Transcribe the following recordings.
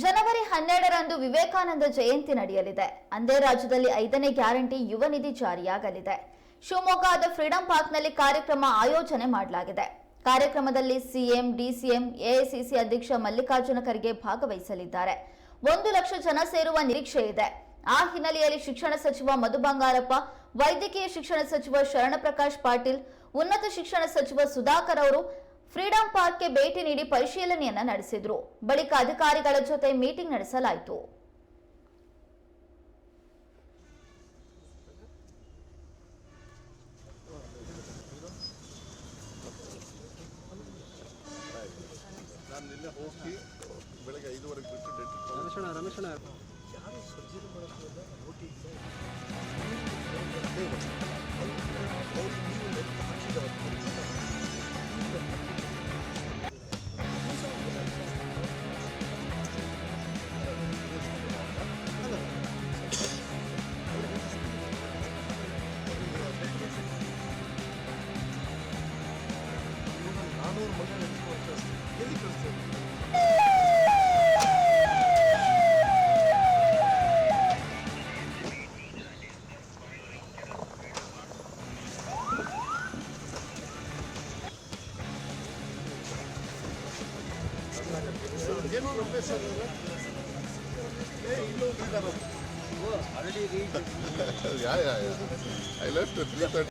ಜನವರಿ ಹನ್ನೆರಡರಂದು ವಿವೇಕಾನಂದ ಜಯಂತಿ ನಡೆಯಲಿದೆ. ಅಂದೇ ರಾಜ್ಯದಲ್ಲಿ ಐದನೇ ಗ್ಯಾರಂಟಿ ಯುವ ನಿಧಿ ಜಾರಿಯಾಗಲಿದೆ. ಶಿವಮೊಗ್ಗದ ಫ್ರೀಡಂ ಪಾರ್ಕ್ನಲ್ಲಿ ಕಾರ್ಯಕ್ರಮ ಆಯೋಜನೆ ಮಾಡಲಾಗಿದೆ. ಕಾರ್ಯಕ್ರಮದಲ್ಲಿ ಸಿಎಂ, ಡಿಸಿಎಂ, ಎಐಸಿಸಿ ಅಧ್ಯಕ್ಷ ಮಲ್ಲಿಕಾರ್ಜುನ ಖರ್ಗೆ ಭಾಗವಹಿಸಲಿದ್ದಾರೆ. ಒಂದು ಲಕ್ಷ ಜನ ಸೇರುವ ನಿರೀಕ್ಷೆ ಇದೆ. ಆ ಹಿನ್ನೆಲೆಯಲ್ಲಿ ಶಿಕ್ಷಣ ಸಚಿವ ಮಧು ಬಂಗಾರಪ್ಪ, ವೈದ್ಯಕೀಯ ಶಿಕ್ಷಣ ಸಚಿವ ಶರಣಪ್ರಕಾಶ್ ಪಾಟೀಲ್, ಉನ್ನತ ಶಿಕ್ಷಣ ಸಚಿವ ಸುಧಾಕರ್ ಅವರು ಫ್ರೀಡಂ ಪಾರ್ಕ್ಗೆ ಭೇಟಿ ನೀಡಿ ಪರಿಶೀಲನೆಯನ್ನ ನಡೆಸಿದ್ರು. ಬಳಿಕ ಅಧಿಕಾರಿಗಳ ಜೊತೆ ಮೀಟಿಂಗ್ ನಡೆಸಲಾಯಿತು. ಬೆಳಗ್ಗೆ ಐದುವರೆಗೆ ಬಿಟ್ಟು ಡೆಂಟಿಸ್ಟ್ ರಮೇಶಣ್ಣ ರಮೇಶಣ್ಣ ನಾನೂರು ಮಗ ಎಲ್ಲಿ ಕಳಿಸ್ತಾರೆ ಏನು ರಮೇಶ್ ಅವ್ರೆ? ಏ ಇಲ್ಲೂ ಇದ್ದಾರೆ. Yeah, yeah, yeah. I left at 3:30.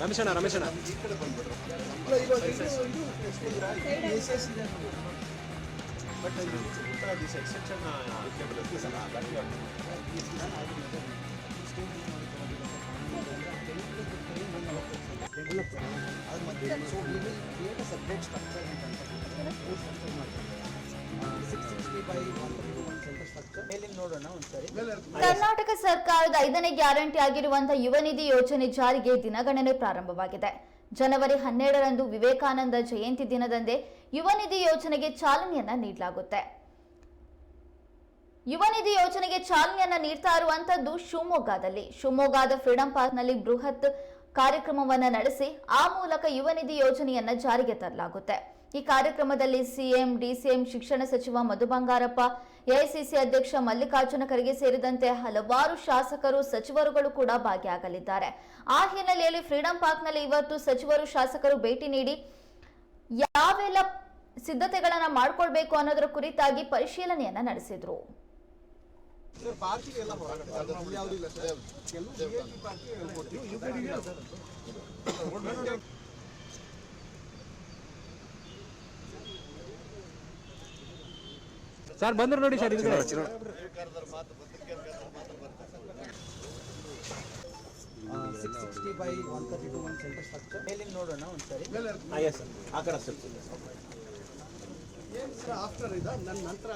ರಮೇಶಣ್ಣ ರಮೇಶಣ್ಣ. ಇಕ್ಕೆ ಬಂದ್ಬಿಟ್ರು ಸಬ್ಜೆಕ್ಟ್ ಸ್ಟ್ರಕ್ಚರ್ ಅಂತ ಸ್ಟ್ರಕ್ಚರ್ ಮಾಡ್ತಾರೆ ಕರ್ನಾಟಕ ಸರ್ಕಾರದ ಐದನೇ ಗ್ಯಾರಂಟಿ ಆಗಿರುವಂತಹ ಯುವ ನಿಧಿ ಯೋಜನೆ ಜಾರಿಗೆ ದಿನಗಣನೆ ಪ್ರಾರಂಭವಾಗಿದೆ. ಜನವರಿ ಹನ್ನೆರಡರಂದು ವಿವೇಕಾನಂದ ಜಯಂತಿ ದಿನದಂದೇ ಯುವ ನಿಧಿ ಯೋಜನೆಗೆ ಚಾಲನೆಯನ್ನ ನೀಡಲಾಗುತ್ತೆ. ಯುವ ನಿಧಿ ಯೋಜನೆಗೆ ಚಾಲನೆಯನ್ನ ನೀಡ್ತಾ ಇರುವಂತದ್ದು ಶಿವಮೊಗ್ಗದಲ್ಲಿ. ಶಿವಮೊಗ್ಗದ ಫ್ರೀಡಂ ಪಾರ್ಕ್ನಲ್ಲಿ ಬೃಹತ್ ಕಾರ್ಯಕ್ರಮವನ್ನ ನಡೆಸಿ ಆ ಮೂಲಕ ಯುವ ನಿಧಿ ಯೋಜನೆಯನ್ನ ಜಾರಿಗೆ ತರಲಾಗುತ್ತೆ. ಈ ಕಾರ್ಯಕ್ರಮದಲ್ಲಿ ಸಿಎಂ, ಡಿಸಿಎಂ, ಶಿಕ್ಷಣ ಸಚಿವ ಮಧು ಬಂಗಾರಪ್ಪ, ಎಐಸಿಸಿ ಅಧ್ಯಕ್ಷ ಮಲ್ಲಿಕಾರ್ಜುನ ಖರ್ಗೆ ಸೇರಿದಂತೆ ಹಲವಾರು ಶಾಸಕರು, ಸಚಿವರುಗಳು ಕೂಡ ಭಾಗಿಯಾಗಲಿದ್ದಾರೆ. ಆ ಹಿನ್ನೆಲೆಯಲ್ಲಿ ಫ್ರೀಡಂ ಪಾರ್ಕ್ನಲ್ಲಿ ಇವತ್ತು ಸಚಿವರು, ಶಾಸಕರು ಭೇಟಿ ನೀಡಿ ಯಾವೆಲ್ಲ ಸಿದ್ಧತೆಗಳನ್ನು ಮಾಡಿಕೊಳ್ಬೇಕು ಅನ್ನೋದರ ಕುರಿತಾಗಿ ಪರಿಶೀಲನೆಯನ್ನ ನಡೆಸಿದ್ರು. ಸರ್ ಬಂದ್ರು ನೋಡಿ sir six sixty by one thirty two one centre structure ಮೇಲಿಂದ ನೋಡೋಣ ಒಂದ್ಸರಿ. ಆಫ್ಟರ್ ಇದ್ದ ನನ್ನ ನಂತರ